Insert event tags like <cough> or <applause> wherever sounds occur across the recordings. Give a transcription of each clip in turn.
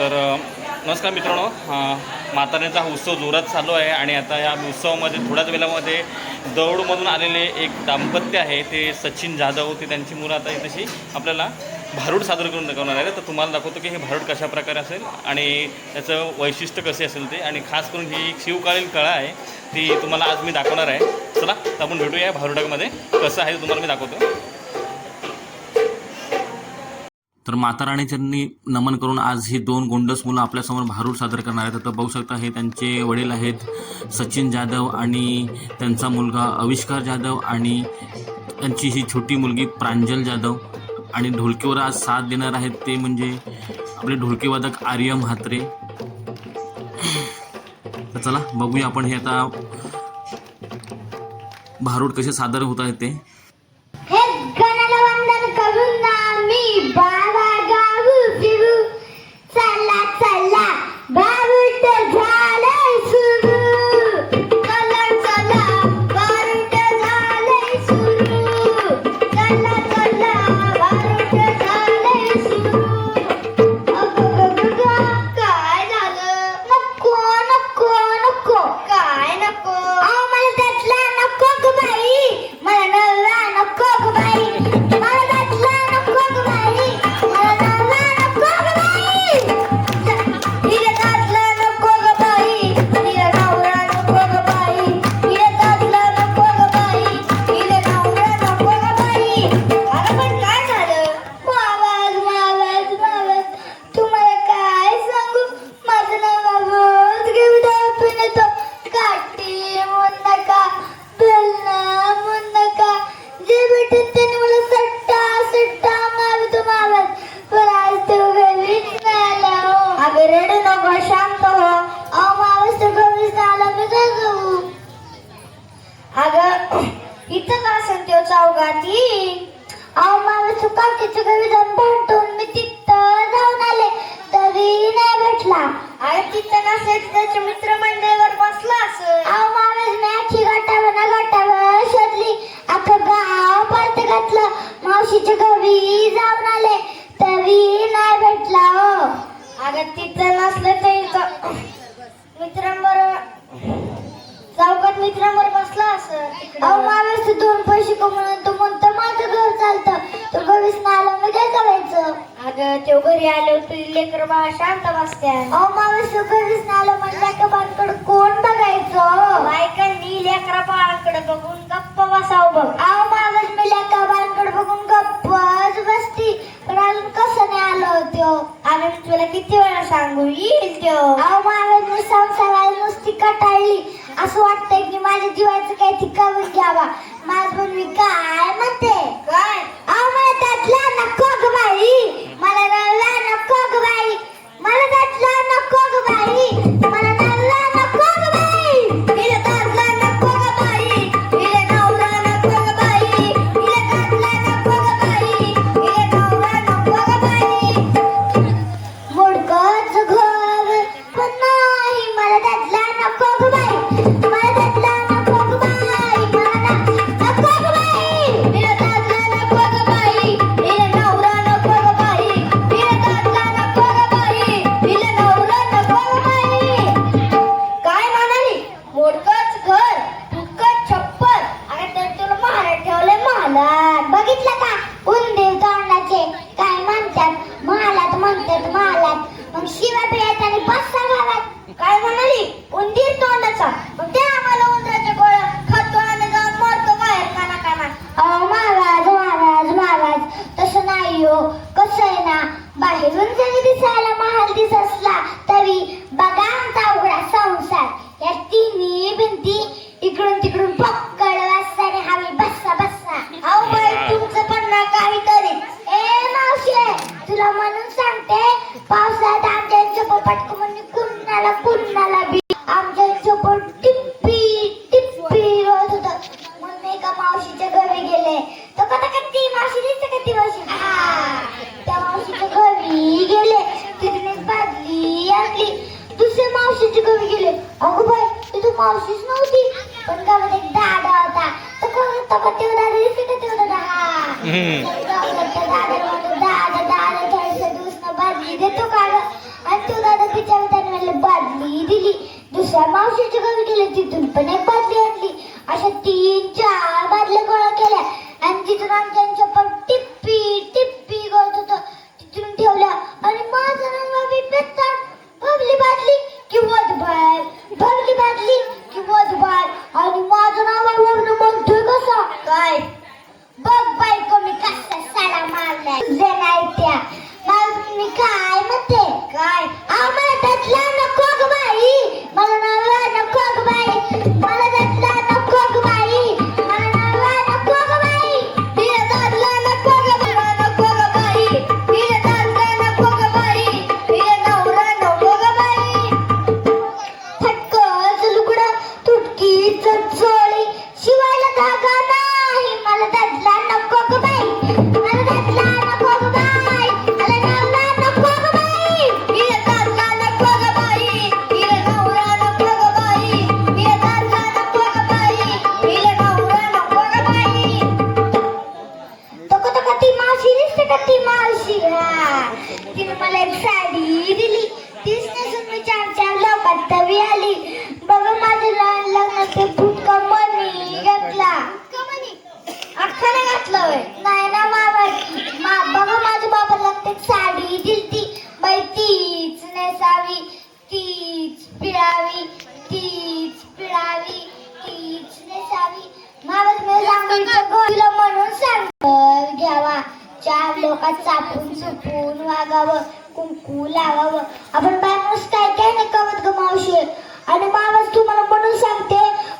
तर नमस्कार मित्रांनो. अ, म्हाताऱ्यांचा हा उत्सव जोरात चालू आहे आणि आता या उत्सवामध्ये थोड्याच वेळामध्ये दौडमधून आलेले एक दाम्पत्य आहे ते सचिन जाधव. ते त्यांची मुलं आता तशी आपल्याला भारूड सादर करून दाखवणार आहे तर तुम्हाला दाखवतो की हे भारूड कशा प्रकारे असेल आणि त्याचं वैशिष्ट्य कसे असेल ते. आणि खास करून ही एक शिवकालीन कळा आहे ती तुम्हाला आज मी दाखवणार आहे. चला तर आपण भेटूया या भारुडामध्ये. कसं आहे ते तुम्हाला मी दाखवतो. तर माताराणी त्यांनी नमन करून आज ही दोन गोंडस मुलं आपल्यासमोर भारूड सादर करणार आहेत. तर बघू शकता हे त्यांचे वडील आहेत सचिन जाधव आणि त्यांचा मुलगा आविष्कार जाधव आणि त्यांची ही छोटी मुलगी प्रांजल जाधव. आणि ढोलकीवर आज साथ देणार आहेत ते म्हणजे आपले ढोलकीवादक आर्य म्हात्रे. तर चला बघूया आपण हे आता भारूड कसे सादर होत आहेत ते. अहो मी तिथं जाऊन आले. तरी नाही भेटला. तिथं नसेल त्याच्या मित्रमंडळीवर बसला असेल. अहो मी ना शोधली. अख्खं गाव परत घातलं. मावशीच्या घरी जाऊन आले. तरी नाही भेटला हो. अगं तिथं नसलं तर मित्रांबरोबर चौकात अहो तू दोन पैसे कमवून तो म्हणतो माझं घर चालतं. तो घरीच नाही आला मी काय करायचं? अगं तो घरी आलो तुझी लेकर बाळा शांत बसत्या. अहो तू घरीच नाही आला म्हणजे का बाळाकडे कोण बघायचं? बायकांनी लेकरा बाळाकडे बघून गप्प बसाव बघ. अहो माणूस मी लेकरा बाळाकडे बघून गप्पच बसती पण अजून कसं नाही आलो होतो. आम्ही तुला किती वेळा सांगू येईल तो. अहो माणूस मी संसाराला नुसती कटाळली. असं वाटतंय की माझ्या जीवाचं काही ठिकाण घ्यावा. माझ पण मी काय म्हणते? काय? सांगते पावसाळ्यात आमच्या चोपट म्हणजे कुणाला कुणाला बी. आमच्या चोपट टिप्पी टिप्पी रोज होत. म्हणून एका मावशीच्या घरी गेले. तर कथा का ती मावशी दिसते का ती मावशी? हा. त्या मावशीच्या घरी गेले. तिने बादली आणली. दुसऱ्या मावशीच्या घरी गेले. अगो बाई तिथं मावशीच नव्हती. पण गावात एक दादा होता. तर कोण का तेव्हा दादा दिसते का तेव्हा दादा? हा दादा बादली देतो का आणि तो दादा तिच्या त्याने मला बादली दिली दुसऱ्या मावशीच्या गावी गेले तिथून पण एक बादली आणली अशा तीन चार बादल्या गोळा केल्या आणि तिथून आमच्या मावशी हा. तिने मला एक साडी दिली. तीच नेसून मी चार चार लोकात तवी आली. बघ माझ्या लहान लग्नात ते फुटका मनी घातला. अख्खा नाही घातलं होय? नाही ना मामा मा बघा माझ्या बाबाला ते साडी दिलती. बाई तीच नेसावी तीच पिळावी तीच पिळावी तीच नेसावी. मावस मी गोल म्हणून सांग घ्यावा. चार लोकात चापून चुपून वागावं कुंकू लावावं. आपण बायकोस काय काय नाही कवत ग मावशी. आणि मावस तुम्हाला म्हणून सांगते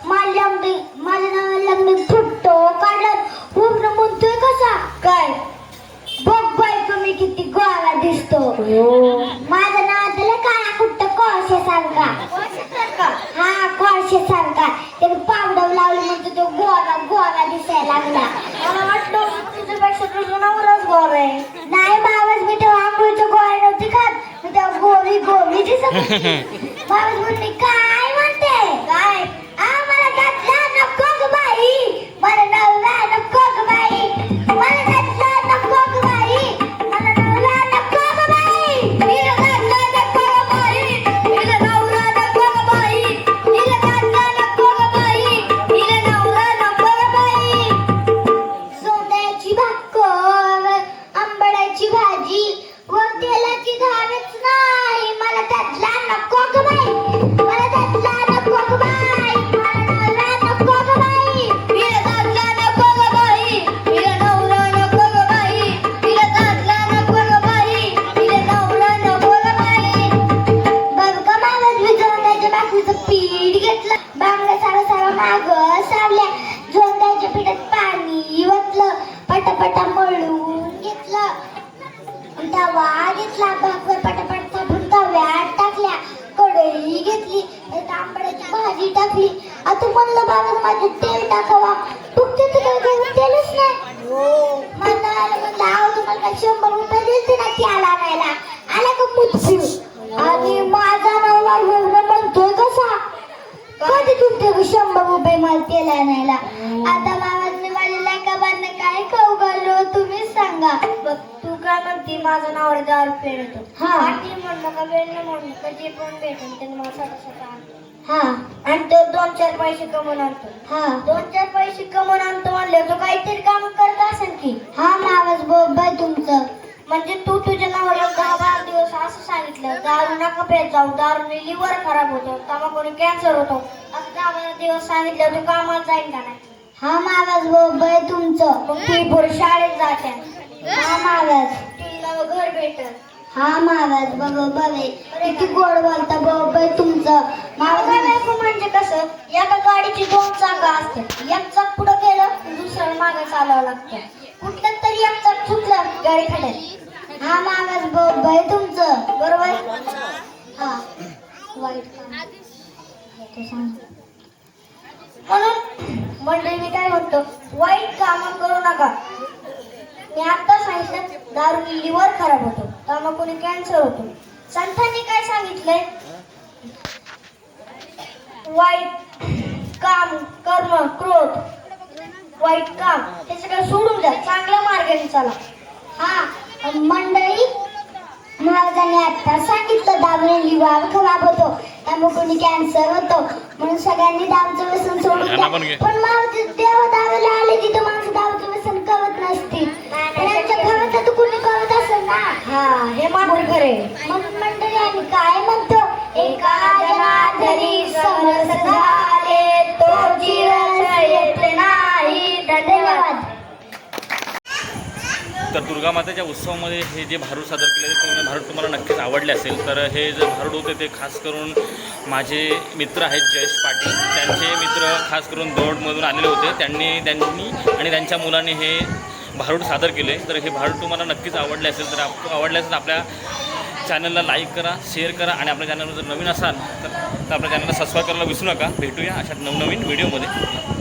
माझ्या लग्न माझ्या नावाला लग्न फुटतो काढलं पूर्ण म्हणतोय कसा काय बघ बायको मी किती गोवा दिसतो माझं नाव दिलं काळा कुट्ट कोळशे सारखा हा कोळशे सारखा त्याने पावडर लावलं म्हणजे तो गोवा गोवा दिसायला लागला मला वाटलं नवराच गोर आहे नाही बाबाच मी तेव्हा आंघोळीचं गोळा नव्हती खात मी तेव्हा गोरी गोरी दिसत होती. <laughs> बाबाच म्हणते भाजी टाकली. आता म्हणलं बाबा माझे तेल टाकावा. तुमच्या तर काही तेलच नाही. म्हणलं आलं म्हणलं आहो तुम्हाला काय शंभर रुपये दिलते ना त्याला आणायला. आला का मुच्छू आणि माझा नवरा वेगळं म्हणतोय कसा कधी तुमचे शंभर रुपये मला तेल आणायला? आता मामाने माझ्या लेकाबांना काय खाऊ घालू? तुम्हीच सांगा. बघ तू काय म्हणते माझं नाव दारू पेरतो हा. पाटील म्हणलं का वेळ म्हणलं का जे पण भेटेल त्याने मला स्वतः स्वतः आणतो. हा. आणि तो दोन चार पैसे कमवून आणतो. हा. दोन चार पैसे कमवून आणतो म्हणले तो काहीतरी काम करत असेल की. हा मावस बाय तुमचं. म्हणजे तू तुझ्या नावाला दहा बारा दिवस असं सांगितलं दारू नका पेत जाऊ दारूने लिव्हर खराब होतो तमाखूने कॅन्सर होतो. असं दहा बारा दिवस सांगितलं तू कामाला जाईल का नाही? हा मावस बाय तुमचं. मग ती पोरं शाळेत जाते हा मावस. तिला घर भेटल. हा महाराज बघ बघे. किती गोड बोलता बाय तुमचं. महाराज मागं म्हणजे कसं? एका गाडीची दोन चाकं असते एक चाक पुढे गेलं दुसरं मागे चालावं लागतं. कुठलं तरी एक चाक चुकलं गाडी खाल्यात हा मावस बाय तुमचं. बरोबर हा. वाईट म्हणून म्हणजे मी काय म्हणतो? वाईट काम करू नका. मी आता सांगितलं दारू लिव्हर खराब होतो. तमाखूने कॅन्सर होतो. संतांनी काय सांगितलंय? वाईट काम कर्म क्रोध. वाईट काम हे सगळं सोडून द्या. चांगल्या मार्गाने चला हा मंडळी महाराजांनी आता सांगितलं दाबून लिव्हर खराब होतो त्यामुळे कोणी कॅन्सर होतो. म्हणून सगळ्यांनी दाबचं व्यसन सोडून द्या. पण महाराज देव दाबायला आले तिथं माणसं दाबचं व्यसन कवत नसतील. ना हा हे मग मंडळी काय म्हणतो? एका समरस झाले तो जीवन येत नाही. धन्यवाद. तर दुर्गा मातेच्या उत्सवामध्ये हे जे भारूड सादर केले ते भारूड तुम्हाला नक्कीच आवडले असेल. तर हे जे भारूड होते ते खास करून माझे मित्र आहेत जयेश पाटील. त्यांचे मित्र खास करून दौडमधून आलेले होते. त्यांनी त्यांनी आणि त्यांच्या मुलाने हे भारूड सादर केले तर हे भारूड तुम्हाला नक्कीच आवडले असेल तर आप आवडले असेल आपल्या चॅनलला लाईक करा शेअर करा आणि आपल्या चॅनलवर जर नवीन असाल तर तर आपल्या चॅनलला सबस्क्राईब करायला विसरू नका. भेटूया अशा नवनवीन व्हिडिओमध्ये